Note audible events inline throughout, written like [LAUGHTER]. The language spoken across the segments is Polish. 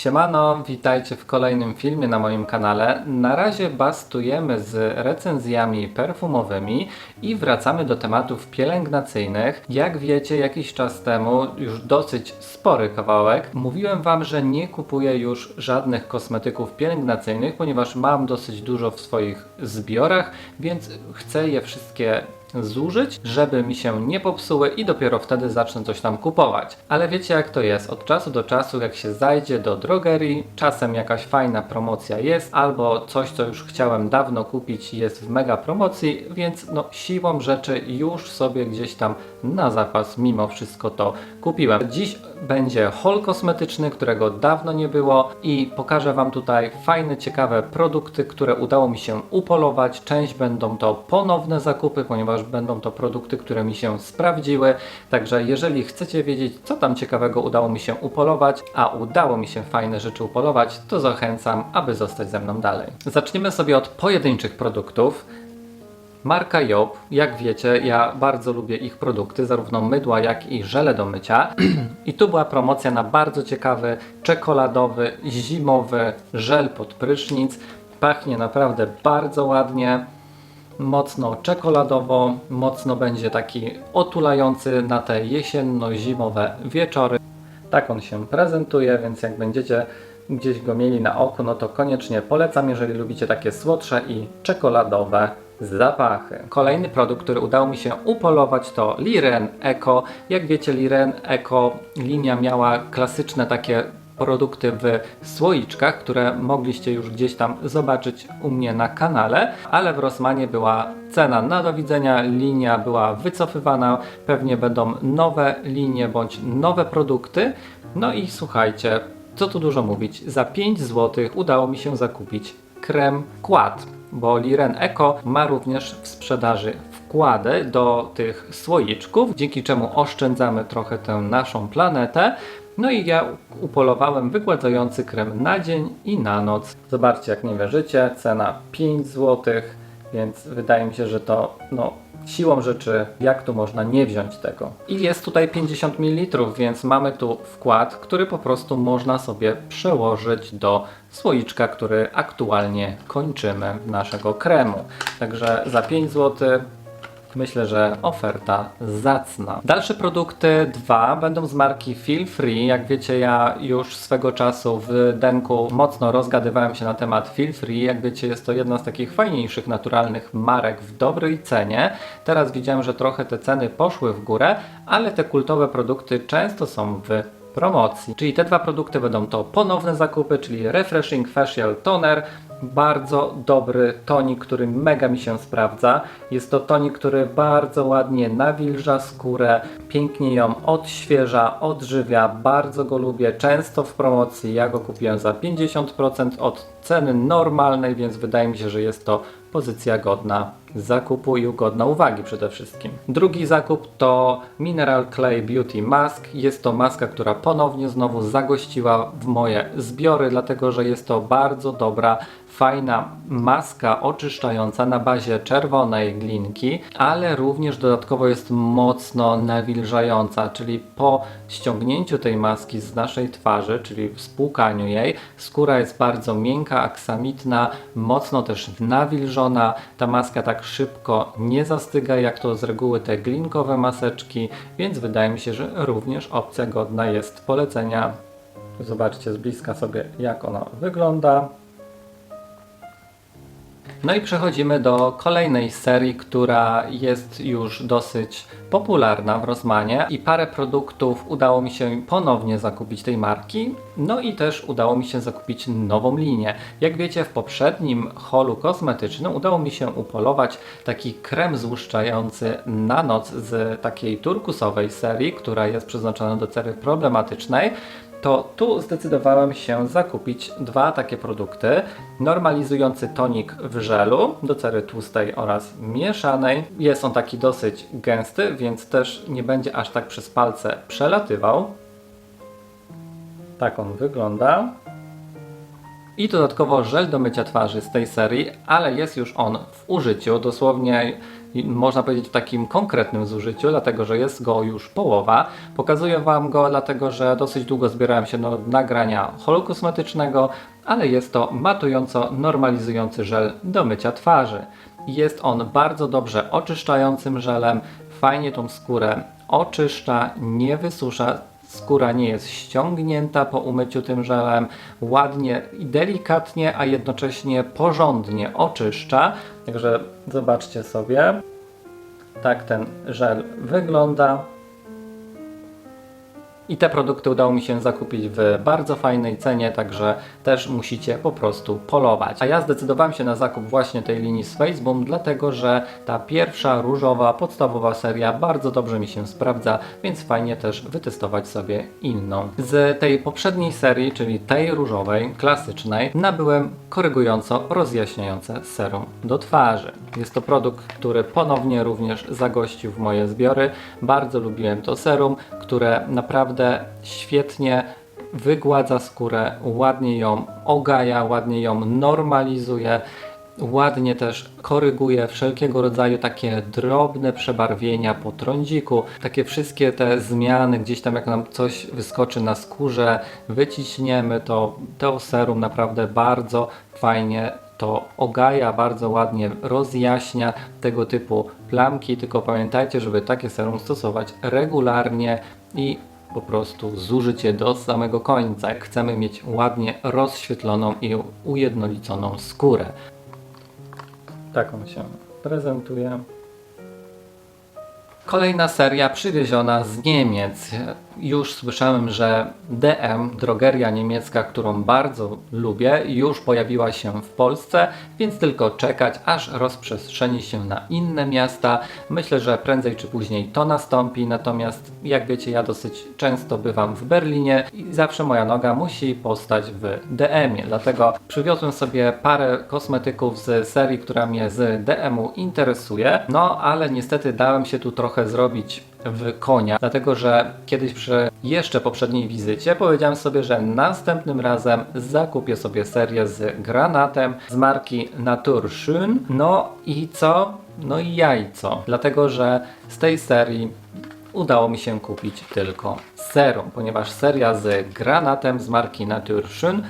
Siemano, witajcie w kolejnym filmie na moim kanale. Na razie bastujemy z recenzjami perfumowymi i wracamy do tematów pielęgnacyjnych. Jak wiecie, jakiś czas temu, już dosyć spory kawałek, mówiłem Wam, że nie kupuję już żadnych kosmetyków pielęgnacyjnych, ponieważ mam dosyć dużo w swoich zbiorach, więc chcę je wszystkie zużyć, żeby mi się nie popsuły i dopiero wtedy zacznę coś tam kupować. Ale wiecie jak to jest, od czasu do czasu jak się zajdzie do drogerii, czasem jakaś fajna promocja jest, albo coś co już chciałem dawno kupić jest w mega promocji, więc no siłą rzeczy już sobie gdzieś tam na zapas mimo wszystko to kupiłem. Dziś będzie haul kosmetyczny, którego dawno nie było i pokażę Wam tutaj fajne, ciekawe produkty, które udało mi się upolować. Część będą to ponowne zakupy, ponieważ będą to produkty, które mi się sprawdziły. Także jeżeli chcecie wiedzieć, co tam ciekawego udało mi się upolować, a udało mi się fajne rzeczy upolować, to zachęcam, aby zostać ze mną dalej. Zaczniemy sobie od pojedynczych produktów. Marka Job, jak wiecie, ja bardzo lubię ich produkty, zarówno mydła, jak i żele do mycia. [CLEARS THROAT] I tu była promocja na bardzo ciekawy, czekoladowy, zimowy żel pod prysznic. Pachnie naprawdę bardzo ładnie, mocno czekoladowo, mocno będzie taki otulający na te jesienno-zimowe wieczory. Tak on się prezentuje, więc jak będziecie gdzieś go mieli na oku, no to koniecznie polecam, jeżeli lubicie takie słodsze i czekoladowe zapachy. Kolejny produkt, który udało mi się upolować to Liren Eco. Jak wiecie, Liren Eco linia miała klasyczne takie produkty w słoiczkach, które mogliście już gdzieś tam zobaczyć u mnie na kanale, ale w Rossmanie była cena na do widzenia, linia była wycofywana, pewnie będą nowe linie bądź nowe produkty. No i słuchajcie, co tu dużo mówić, za 5 zł udało mi się zakupić krem Quad, bo Liren Eco ma również w sprzedaży wkłady do tych słoiczków, dzięki czemu oszczędzamy trochę tę naszą planetę. No i ja upolowałem wygładzający krem na dzień i na noc. Zobaczcie, jak nie wierzycie, cena 5 zł, więc wydaje mi się, że to no, siłą rzeczy, jak tu można nie wziąć tego. I jest tutaj 50 ml, więc mamy tu wkład, który po prostu można sobie przełożyć do słoiczka, który aktualnie kończymy naszego kremu. Także za 5 zł Myślę, że oferta zacna. Dalsze produkty dwa będą z marki Feel Free. Jak wiecie, ja już swego czasu w Denku mocno rozgadywałem się na temat Feel Free. Jak wiecie, jest to jedna z takich fajniejszych, naturalnych marek w dobrej cenie. Teraz widziałem, że trochę te ceny poszły w górę, ale te kultowe produkty często są w promocji. Czyli te dwa produkty będą to ponowne zakupy, czyli Refreshing Facial Toner, bardzo dobry tonik, który mega mi się sprawdza. Jest to tonik, który bardzo ładnie nawilża skórę, pięknie ją odświeża, odżywia, bardzo go lubię, często w promocji. Ja go kupiłem za 50% od ceny normalnej, więc wydaje mi się, że jest to pozycja godna zakupu i godna uwagi przede wszystkim. Drugi zakup to Mineral Clay Beauty Mask. Jest to maska, która ponownie znowu zagościła w moje zbiory, dlatego że jest to bardzo dobra fajna maska oczyszczająca na bazie czerwonej glinki, ale również dodatkowo jest mocno nawilżająca, czyli po ściągnięciu tej maski z naszej twarzy, czyli spłukaniu jej, skóra jest bardzo miękka, aksamitna, mocno też nawilżona. Ta maska tak szybko nie zastyga, jak to z reguły te glinkowe maseczki, więc wydaje mi się, że również opcja godna jest polecenia. Zobaczcie z bliska sobie, jak ona wygląda. No i przechodzimy do kolejnej serii, która jest już dosyć popularna w Rossmanie i parę produktów udało mi się ponownie zakupić tej marki. No i też udało mi się zakupić nową linię. Jak wiecie, w poprzednim holu kosmetycznym udało mi się upolować taki krem złuszczający na noc z takiej turkusowej serii, która jest przeznaczona do cery problematycznej to tu zdecydowałem się zakupić dwa takie produkty. Normalizujący tonik w żelu do cery tłustej oraz mieszanej. Jest on taki dosyć gęsty, więc też nie będzie aż tak przez palce przelatywał. Tak on wygląda. I dodatkowo żel do mycia twarzy z tej serii, ale jest już on w użyciu, dosłownie można powiedzieć w takim konkretnym zużyciu, dlatego że jest go już połowa. Pokazuję Wam go, dlatego że dosyć długo zbierałem się do nagrania holu kosmetycznego, ale jest to matująco normalizujący żel do mycia twarzy. Jest on bardzo dobrze oczyszczającym żelem, fajnie tą skórę oczyszcza, nie wysusza, skóra nie jest ściągnięta po umyciu tym żelem, ładnie i delikatnie, a jednocześnie porządnie oczyszcza. Także zobaczcie sobie, tak ten żel wygląda. I te produkty udało mi się zakupić w bardzo fajnej cenie, także też musicie po prostu polować. A ja zdecydowałem się na zakup właśnie tej linii z Faceboom, dlatego że ta pierwsza różowa, podstawowa seria bardzo dobrze mi się sprawdza, więc fajnie też wytestować sobie inną. Z tej poprzedniej serii, czyli tej różowej, klasycznej, nabyłem korygująco rozjaśniające serum do twarzy. Jest to produkt, który ponownie również zagościł w moje zbiory. Bardzo lubiłem to serum, które naprawdę świetnie wygładza skórę, ładnie ją ogaja, ładnie ją normalizuje. Ładnie też koryguje wszelkiego rodzaju takie drobne przebarwienia po trądziku, takie wszystkie te zmiany, gdzieś tam jak nam coś wyskoczy na skórze, wyciśniemy to, to serum naprawdę bardzo fajnie to ogaja, bardzo ładnie rozjaśnia tego typu plamki, tylko pamiętajcie, żeby takie serum stosować regularnie i po prostu zużyć je do samego końca, jak chcemy mieć ładnie rozświetloną i ujednoliconą skórę. Tak on się prezentuje. Kolejna seria przywieziona z Niemiec. Już słyszałem, że DM, drogeria niemiecka, którą bardzo lubię, już pojawiła się w Polsce, więc tylko czekać, aż rozprzestrzeni się na inne miasta. Myślę, że prędzej czy później to nastąpi, natomiast jak wiecie, ja dosyć często bywam w Berlinie i zawsze moja noga musi postać w DM-ie. Dlatego przywiozłem sobie parę kosmetyków z serii, która mnie z DM-u interesuje. No, ale niestety dałem się tu trochę zrobić w konia, dlatego że kiedyś przy jeszcze poprzedniej wizycie powiedziałem sobie, że następnym razem zakupię sobie serię z granatem z marki Naturschön. No i co? No i jajco, dlatego że z tej serii udało mi się kupić tylko serum, ponieważ seria z granatem z marki Naturschön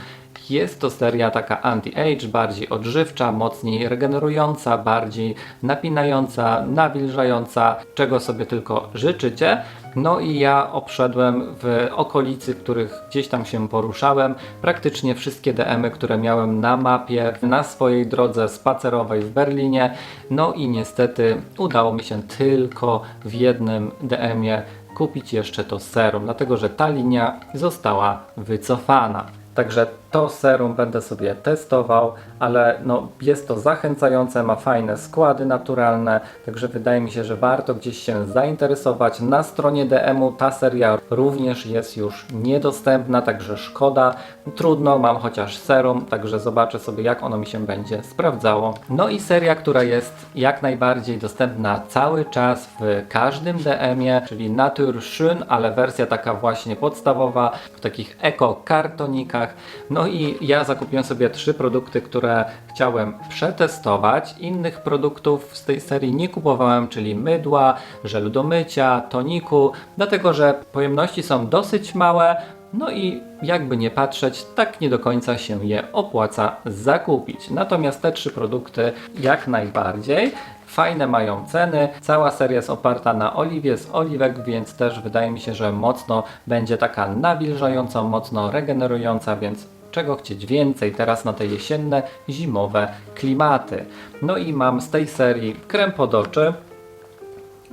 jest to seria taka anti-age, bardziej odżywcza, mocniej regenerująca, bardziej napinająca, nawilżająca, czego sobie tylko życzycie. No i ja obszedłem w okolicy, których gdzieś tam się poruszałem, praktycznie wszystkie DM-y, które miałem na mapie, na swojej drodze spacerowej w Berlinie. No i niestety udało mi się tylko w jednym DM-ie kupić jeszcze to serum, dlatego że ta linia została wycofana. Także to serum będę sobie testował, ale no, jest to zachęcające, ma fajne składy naturalne, także wydaje mi się, że warto gdzieś się zainteresować. Na stronie DM-u ta seria również jest już niedostępna, także szkoda. Trudno, mam chociaż serum, także zobaczę sobie jak ono mi się będzie sprawdzało. No i seria, która jest jak najbardziej dostępna cały czas w każdym DM-ie, czyli Natur Schön, ale wersja taka właśnie podstawowa, w takich eko kartonikach. No i ja zakupiłem sobie trzy produkty, które chciałem przetestować. Innych produktów z tej serii nie kupowałem, czyli mydła, żelu do mycia, toniku, dlatego że pojemności są dosyć małe. No i jakby nie patrzeć, tak nie do końca się je opłaca zakupić. Natomiast te trzy produkty jak najbardziej. Fajne mają ceny. Cała seria jest oparta na oliwie z oliwek, więc też wydaje mi się, że mocno będzie taka nawilżająca, mocno regenerująca, więc czego chcieć więcej teraz na te jesienne, zimowe klimaty. No i mam z tej serii krem pod oczy.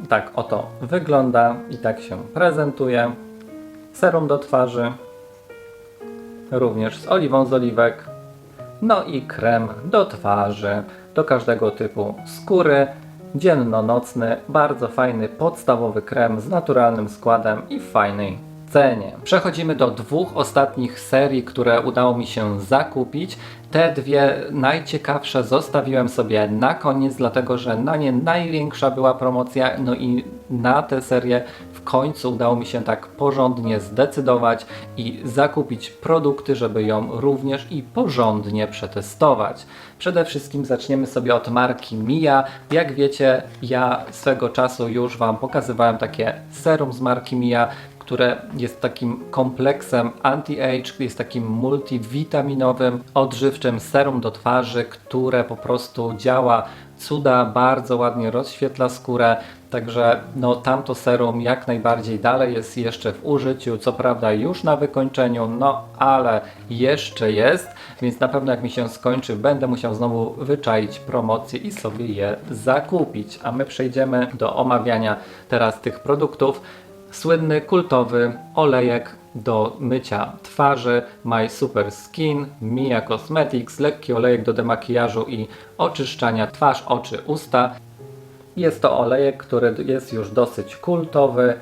Tak oto wygląda i tak się prezentuje. Serum do twarzy, również z oliwą z oliwek. No i krem do twarzy, do każdego typu skóry, dzienno-nocny, bardzo fajny podstawowy krem z naturalnym składem i w fajnej scenie. Przechodzimy do dwóch ostatnich serii, które udało mi się zakupić. Te dwie najciekawsze zostawiłem sobie na koniec, dlatego że na nie największa była promocja, no i na tę serię w końcu udało mi się tak porządnie zdecydować i zakupić produkty, żeby ją również i porządnie przetestować. Przede wszystkim zaczniemy sobie od marki Mia. Jak wiecie, ja swego czasu już Wam pokazywałem takie serum z marki Mia, które jest takim kompleksem anti-age, jest takim multivitaminowym, odżywczym serum do twarzy, które po prostu działa cuda, bardzo ładnie rozświetla skórę. Także no, tamto serum jak najbardziej dalej jest jeszcze w użyciu, co prawda już na wykończeniu, no ale jeszcze jest, więc na pewno jak mi się skończy, będę musiał znowu wyczaić promocję i sobie je zakupić. A my przejdziemy do omawiania teraz tych produktów. Słynny, kultowy olejek do mycia twarzy My Super Skin, Mia Cosmetics, lekki olejek do demakijażu i oczyszczania twarz, oczy, usta. Jest to olejek, który jest już dosyć kultowy.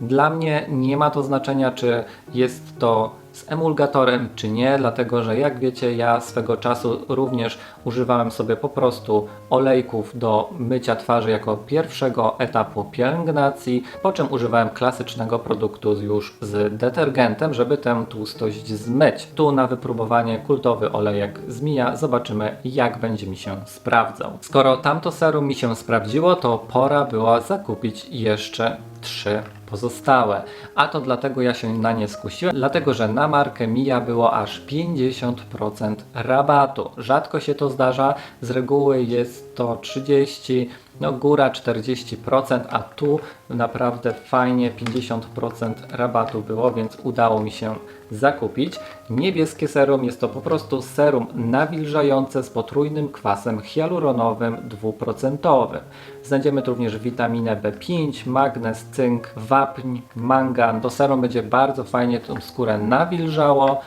Dla mnie nie ma to znaczenia, czy jest to z emulgatorem, czy nie, dlatego że jak wiecie, ja swego czasu również używałem sobie po prostu olejków do mycia twarzy jako pierwszego etapu pielęgnacji, po czym używałem klasycznego produktu już z detergentem, żeby tę tłustość zmyć. Tu na wypróbowanie kultowy olejek z Mia zobaczymy jak będzie mi się sprawdzał. Skoro tamto serum mi się sprawdziło, to pora była zakupić jeszcze trzy pozostałe. A to dlatego ja się na nie skusiłem, dlatego że na markę Mia było aż 50% rabatu. Rzadko się to zdarza, z reguły jest to 30, no góra 40%, a tu naprawdę fajnie 50% rabatu było, więc udało mi się zakupić. Niebieskie serum jest to po prostu serum nawilżające z potrójnym kwasem hialuronowym 2%. Znajdziemy tu również witaminę B5, magnez, cynk, wapń, mangan. To serum będzie bardzo fajnie tą skórę nawilżało.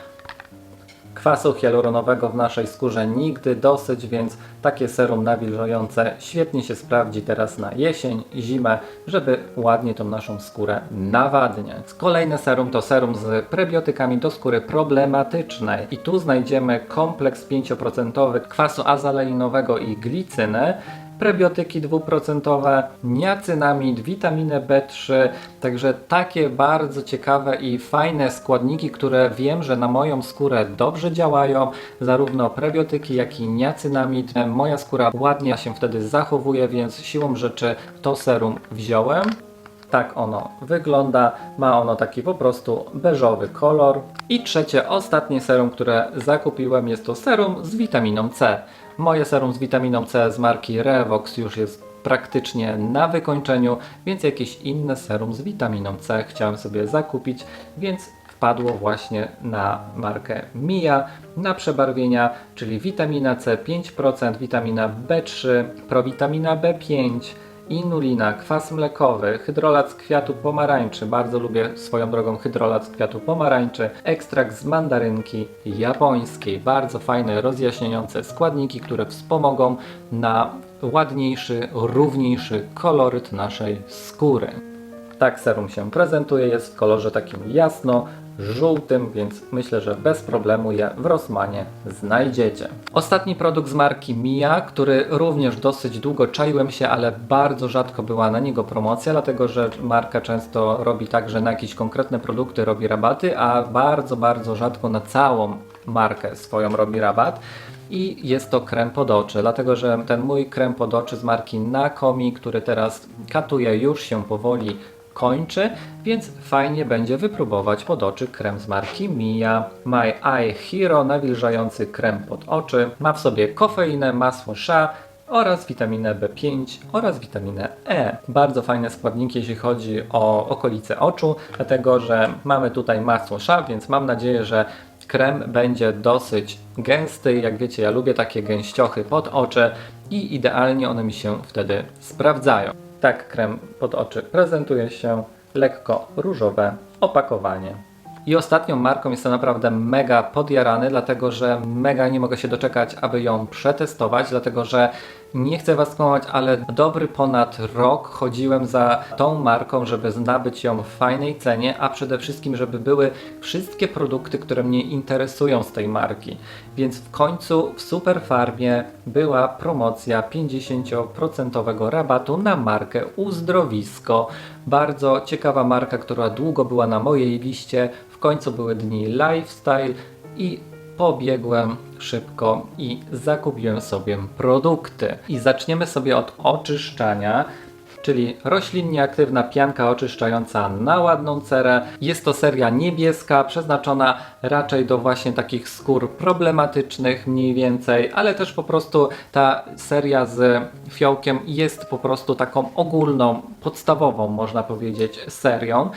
Kwasu hialuronowego w naszej skórze nigdy dosyć, więc takie serum nawilżające świetnie się sprawdzi teraz na jesień, zimę, żeby ładnie tą naszą skórę nawadniać. Kolejne serum to serum z prebiotykami do skóry problematycznej. I tu znajdziemy kompleks 5% kwasu azaleinovego i glicyny prebiotyki dwuprocentowe, niacynamid, witaminę B3, także takie bardzo ciekawe i fajne składniki, które wiem, że na moją skórę dobrze działają, zarówno prebiotyki, jak i niacynamid. Moja skóra ładnie się wtedy zachowuje, więc siłą rzeczy to serum wziąłem. Tak ono wygląda. Ma ono taki po prostu beżowy kolor. I trzecie, ostatnie serum, które zakupiłem jest to serum z witaminą C. Moje serum z witaminą C z marki Revox już jest praktycznie na wykończeniu, więc jakieś inne serum z witaminą C chciałem sobie zakupić, więc wpadło właśnie na markę Mia na przebarwienia, czyli witamina C 5%, witamina B3, prowitamina B5, inulina, kwas mlekowy, hydrolat z kwiatu pomarańczy, bardzo lubię swoją drogą hydrolat z kwiatu pomarańczy, ekstrakt z mandarynki japońskiej, bardzo fajne, rozjaśniające składniki, które wspomogą na ładniejszy, równiejszy koloryt naszej skóry. Tak serum się prezentuje, jest w kolorze takim jasno żółtym, więc myślę, że bez problemu je w Rossmanie znajdziecie. Ostatni produkt z marki Mia, który również dosyć długo czaiłem się, ale bardzo rzadko była na niego promocja, dlatego że marka często robi tak, że na jakieś konkretne produkty robi rabaty, a bardzo, bardzo rzadko na całą markę swoją robi rabat i jest to krem pod oczy, dlatego że ten mój krem pod oczy z marki Nakomi, który teraz katuje, już się powoli kończy, więc fajnie będzie wypróbować pod oczy krem z marki Mia. My Eye Hero nawilżający krem pod oczy. Ma w sobie kofeinę, masło sza, oraz witaminę B5 oraz witaminę E. Bardzo fajne składniki, jeśli chodzi o okolice oczu, dlatego że mamy tutaj masło sza, więc mam nadzieję, że krem będzie dosyć gęsty. Jak wiecie, ja lubię takie gęściochy pod oczy i idealnie one mi się wtedy sprawdzają. Tak krem pod oczy prezentuje się, lekko różowe opakowanie. I ostatnią marką jest to naprawdę mega podjarany, dlatego że mega nie mogę się doczekać, aby ją przetestować, dlatego że Nie chcę Was skłamać, ale dobry ponad rok chodziłem za tą marką, żeby nabyć ją w fajnej cenie, a przede wszystkim, żeby były wszystkie produkty, które mnie interesują z tej marki. Więc w końcu w Superfarmie była promocja 50% rabatu na markę Uzdrowisko. Bardzo ciekawa marka, która długo była na mojej liście. W końcu były dni lifestyle i pobiegłem szybko i zakupiłem sobie produkty. I zaczniemy sobie od oczyszczania. Czyli roślinnie aktywna pianka oczyszczająca na ładną cerę. Jest to seria niebieska, przeznaczona raczej do właśnie takich skór problematycznych mniej więcej, ale też po prostu ta seria z fiołkiem jest po prostu taką ogólną, podstawową można powiedzieć serią.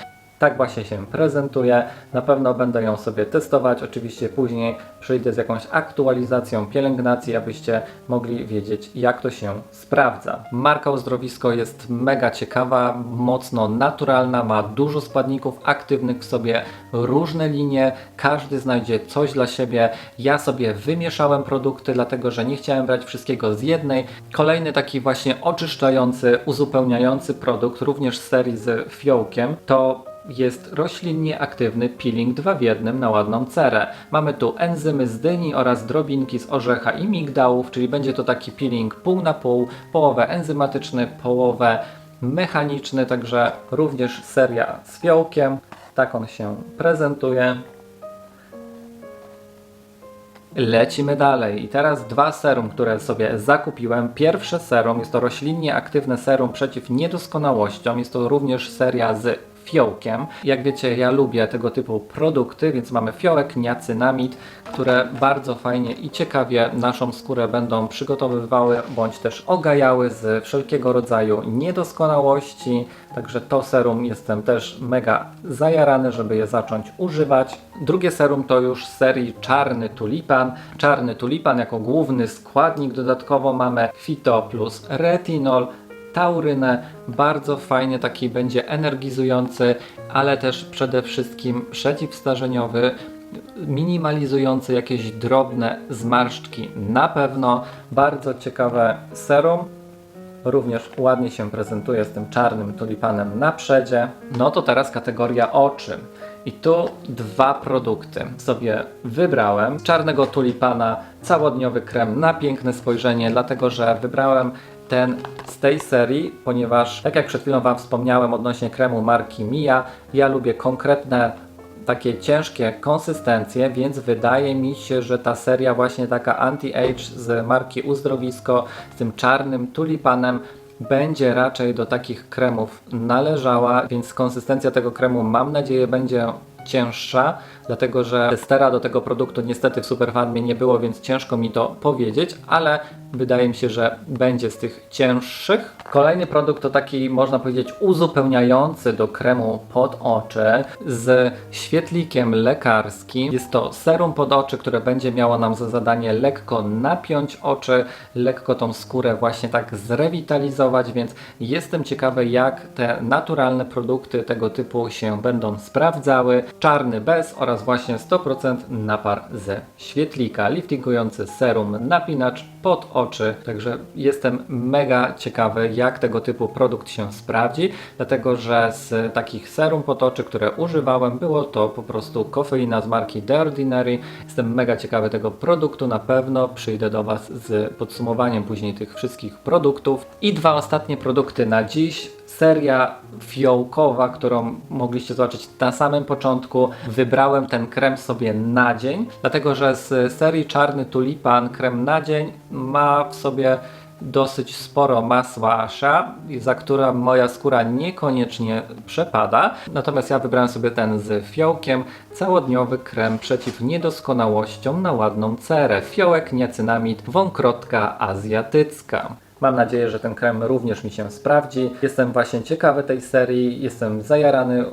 Tak właśnie się prezentuje. Na pewno będę ją sobie testować. Oczywiście później przyjdę z jakąś aktualizacją pielęgnacji, abyście mogli wiedzieć, jak to się sprawdza. Marka Uzdrowisko jest mega ciekawa, mocno naturalna, ma dużo składników aktywnych w sobie, różne linie, każdy znajdzie coś dla siebie. Ja sobie wymieszałem produkty, dlatego że nie chciałem brać wszystkiego z jednej. Kolejny taki właśnie oczyszczający, uzupełniający produkt, również z serii z fiołkiem, to jest roślinnie aktywny peeling 2 w 1 na ładną cerę. Mamy tu enzymy z dyni oraz drobinki z orzecha i migdałów, czyli będzie to taki peeling pół na pół, połowę enzymatyczny, połowę mechaniczny, także również seria z fiołkiem. Tak on się prezentuje. Lecimy dalej. I teraz dwa serum, które sobie zakupiłem. Pierwsze serum jest to roślinnie aktywne serum przeciw niedoskonałościom. Jest to również seria z fiołkiem. Jak wiecie, ja lubię tego typu produkty, więc mamy fiołek, niacynamid, które bardzo fajnie i ciekawie naszą skórę będą przygotowywały bądź też ogajały z wszelkiego rodzaju niedoskonałości. Także to serum jestem też mega zajarany, żeby je zacząć używać. Drugie serum to już z serii Czarny Tulipan. Czarny Tulipan jako główny składnik dodatkowo mamy Fito plus retinol, taurynę. Bardzo fajnie taki będzie energizujący, ale też przede wszystkim przeciwstarzeniowy, minimalizujący jakieś drobne zmarszczki. Na pewno bardzo ciekawe serum. Również ładnie się prezentuje z tym czarnym tulipanem na przedzie. No to teraz kategoria oczy. I tu dwa produkty sobie wybrałem. Czarnego tulipana całodniowy krem na piękne spojrzenie, dlatego że wybrałem ten z tej serii, ponieważ tak jak przed chwilą Wam wspomniałem odnośnie kremu marki Mia, ja lubię konkretne takie ciężkie konsystencje, więc wydaje mi się, że ta seria właśnie taka anti-age z marki Uzdrowisko z tym czarnym tulipanem będzie raczej do takich kremów należała, więc konsystencja tego kremu mam nadzieję będzie cięższa, dlatego że testera do tego produktu niestety w Superfarmie nie było, więc ciężko mi to powiedzieć, ale wydaje mi się, że będzie z tych cięższych. Kolejny produkt to taki, można powiedzieć, uzupełniający do kremu pod oczy z świetlikiem lekarskim. Jest to serum pod oczy, które będzie miało nam za zadanie lekko napiąć oczy, lekko tą skórę właśnie tak zrewitalizować, więc jestem ciekawy, jak te naturalne produkty tego typu się będą sprawdzały. Czarny bez oraz właśnie 100% napar ze świetlika, liftingujący serum, napinacz pod oczy. Także jestem mega ciekawy, jak tego typu produkt się sprawdzi, dlatego że z takich serum pod oczy, które używałem, było to po prostu kofeina z marki The Ordinary. Jestem mega ciekawy tego produktu, na pewno przyjdę do Was z podsumowaniem później tych wszystkich produktów. I dwa ostatnie produkty na dziś seria fiołkowa, którą mogliście zobaczyć na samym początku. Wybrałem ten krem sobie na dzień, dlatego że z serii Czarny Tulipan krem na dzień ma w sobie dosyć sporo masła asha, za które moja skóra niekoniecznie przepada. Natomiast ja wybrałem sobie ten z fiołkiem, całodniowy krem przeciw niedoskonałościom na ładną cerę. Fiołek, niacynamid, wąkrotka azjatycka. Mam nadzieję, że ten krem również mi się sprawdzi. Jestem właśnie ciekawy tej serii, jestem zajarany.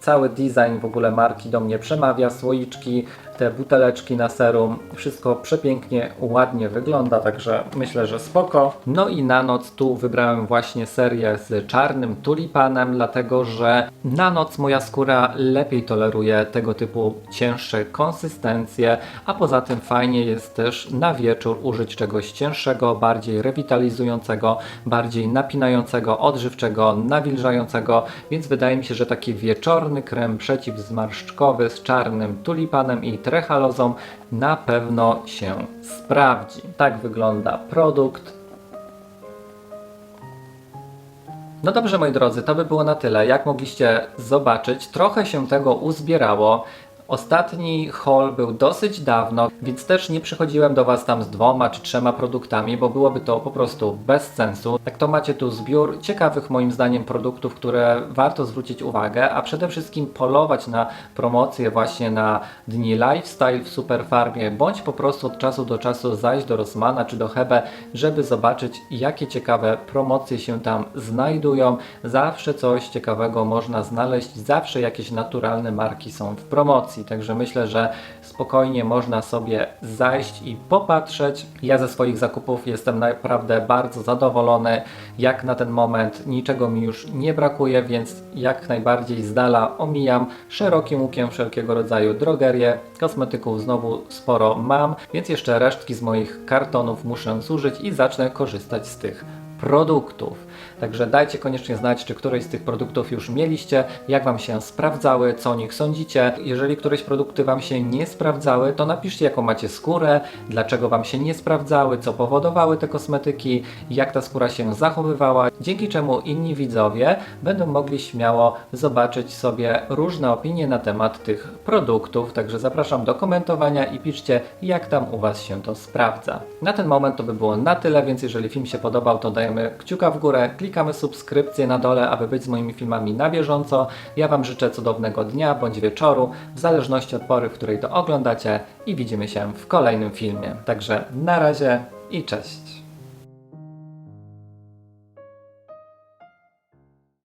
Cały design w ogóle marki do mnie przemawia, słoiczki, te buteleczki na serum. Wszystko przepięknie, ładnie wygląda, także myślę, że spoko. No i na noc tu wybrałem właśnie serię z czarnym tulipanem, dlatego że na noc moja skóra lepiej toleruje tego typu cięższe konsystencje, a poza tym fajnie jest też na wieczór użyć czegoś cięższego, bardziej rewitalizującego, bardziej napinającego, odżywczego, nawilżającego, więc wydaje mi się, że taki wieczorny krem przeciwzmarszczkowy z czarnym tulipanem i trehalozą na pewno się sprawdzi. Tak wygląda produkt. No dobrze, moi drodzy, to by było na tyle. Jak mogliście zobaczyć, trochę się tego uzbierało. Ostatni haul był dosyć dawno, więc też nie przychodziłem do Was tam z dwoma czy trzema produktami, bo byłoby to po prostu bez sensu. Tak to macie tu zbiór ciekawych moim zdaniem produktów, które warto zwrócić uwagę, a przede wszystkim polować na promocje właśnie na dni lifestyle w Superfarmie, bądź po prostu od czasu do czasu zajść do Rossmana czy do Hebe, żeby zobaczyć jakie ciekawe promocje się tam znajdują. Zawsze coś ciekawego można znaleźć, zawsze jakieś naturalne marki są w promocji, także myślę, że spokojnie można sobie zajść i popatrzeć. Ja ze swoich zakupów jestem naprawdę bardzo zadowolony. Jak na ten moment niczego mi już nie brakuje, więc jak najbardziej z dala omijam szerokim łukiem wszelkiego rodzaju drogerie. Kosmetyków znowu sporo mam, więc jeszcze resztki z moich kartonów muszę zużyć i zacznę korzystać z tych produktów. Także dajcie koniecznie znać, czy któreś z tych produktów już mieliście, jak Wam się sprawdzały, co o nich sądzicie. Jeżeli któreś produkty Wam się nie sprawdzały, to napiszcie jaką macie skórę, dlaczego Wam się nie sprawdzały, co powodowały te kosmetyki, jak ta skóra się zachowywała, dzięki czemu inni widzowie będą mogli śmiało zobaczyć sobie różne opinie na temat tych produktów. Także zapraszam do komentowania i piszcie, jak tam u Was się to sprawdza. Na ten moment to by było na tyle, więc jeżeli film się podobał, to dajemy kciuka w górę, klikamy subskrypcję na dole, aby być z moimi filmami na bieżąco. Ja Wam życzę cudownego dnia bądź wieczoru, w zależności od pory, w której to oglądacie i widzimy się w kolejnym filmie. Także na razie i cześć.